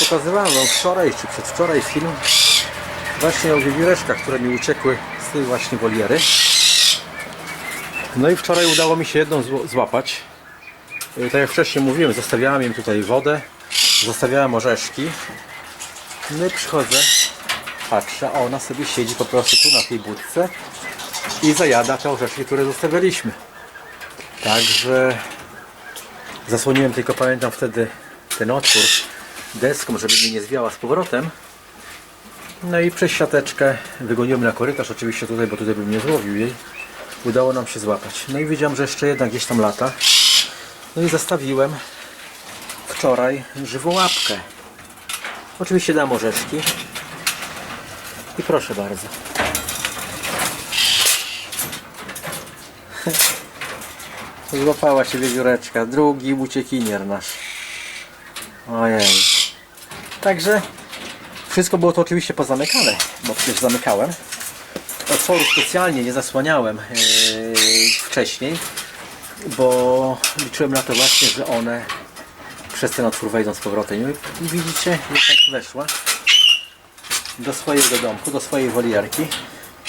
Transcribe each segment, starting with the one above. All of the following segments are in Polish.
Pokazywałem wam wczoraj czy przedwczoraj film właśnie o wiewióreczkach, które mi uciekły z tej właśnie woliery. No i wczoraj udało mi się jedną zł- złapać. Y, Tak jak wcześniej mówiłem, zostawiałem im tutaj wodę, zostawiałem orzeszki. No i przychodzę, patrzę, a ona sobie siedzi po prostu tu na tej budce i zajada te orzeszki, które zostawialiśmy. Także zasłoniłem tylko, pamiętam wtedy ten otwór deską, żeby mnie nie zwiała z powrotem. No i przez siateczkę wygoniłem na korytarz, oczywiście tutaj, bo tutaj bym nie złowił jej. Udało nam się złapać. No i widziałem, że jeszcze jedna gdzieś tam lata. No i zastawiłem wczoraj żywą łapkę. Oczywiście dam orzeszki. I proszę bardzo. Złapała się wiewióreczka. Drugi uciekinier nasz. Ojej. Także wszystko było to oczywiście pozamykane, bo przecież zamykałem. Otworu specjalnie nie zasłaniałem yy, wcześniej, bo liczyłem na to właśnie, że one przez ten otwór wejdą z powrotem. I widzicie, jak weszła do swojego domku, do swojej wolierki.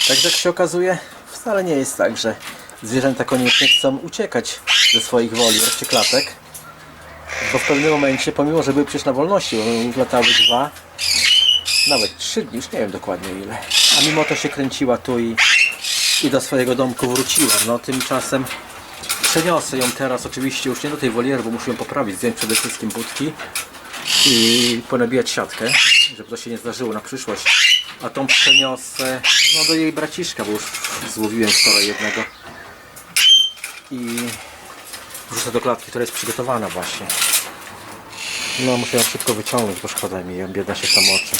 Także jak się okazuje, wcale nie jest tak, że zwierzęta koniecznie chcą uciekać ze swoich wolier czy klatek. Bo w pewnym momencie, pomimo że były przecież na wolności, bo latały dwa, nawet trzy dni, już nie wiem dokładnie ile. A mimo to się kręciła tu i, i do swojego domku wróciła. No tymczasem przeniosę ją teraz oczywiście już nie do tej woliery, bo muszę ją poprawić, zdjąć przede wszystkim budki i ponabijać siatkę, żeby to się nie zdarzyło na przyszłość. A tą przeniosę no, do jej braciszka, bo już złowiłem wczoraj jednego. I wrzucę do klatki, która jest przygotowana właśnie. No muszę ją szybko wyciągnąć, bo szkoda mi ją, biedna się tam oczy.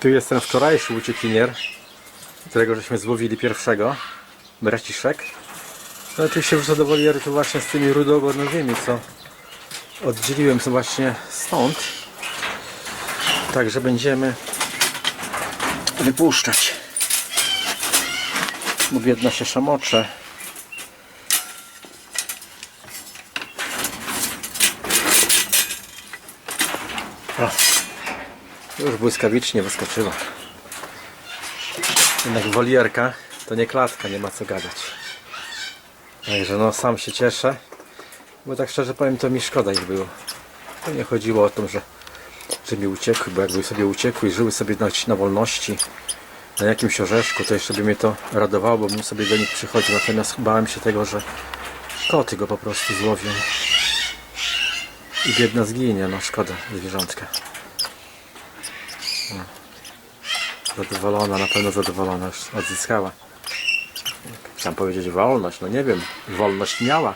Tu jest ten wczorajszy uciekinier, którego żeśmy złowili pierwszego, braciszek. No oczywiście wrzucę do woliery tu właśnie z tymi rudogonowymi, co oddzieliłem właśnie stąd. Także będziemy wypuszczać. Bo biedna się szamocze. Już błyskawicznie wyskoczyła. Jednak wolierka to nie klatka, nie ma co gadać. Także no sam się cieszę. Bo tak szczerze powiem to mi szkoda ich było. To nie chodziło o to, że, że mi uciekły, bo jakby sobie uciekły i żyły sobie na, na wolności, na jakimś orzeszku, to jeszcze by mnie to radowało, bo bym sobie do nich przychodził. Natomiast bałem się tego, że koty go po prostu złowią. I biedna zginie, no szkoda zwierzątka. No. Zadowolona, na pewno zadowolona, już odzyskała. Chciałem powiedzieć wolność, no nie wiem, wolność miała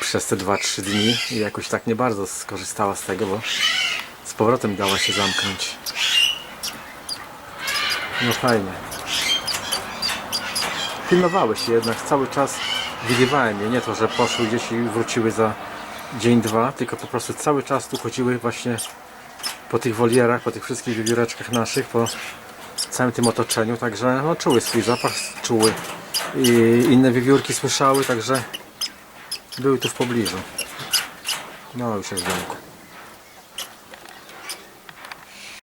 przez te 2-3 dni i jakoś tak nie bardzo skorzystała z tego, bo z powrotem dała się zamknąć. No fajnie. Pilnowały się jednak, cały czas widywałem je, nie to, że poszły gdzieś i wróciły za dzień, dwa, tylko po prostu cały czas tu chodziły właśnie po tych wolierach, po tych wszystkich wiewióreczkach naszych, po całym tym otoczeniu, także no, czuły swój zapach, czuły i inne wiewiórki słyszały, także były tu w pobliżu. No już jest w domku.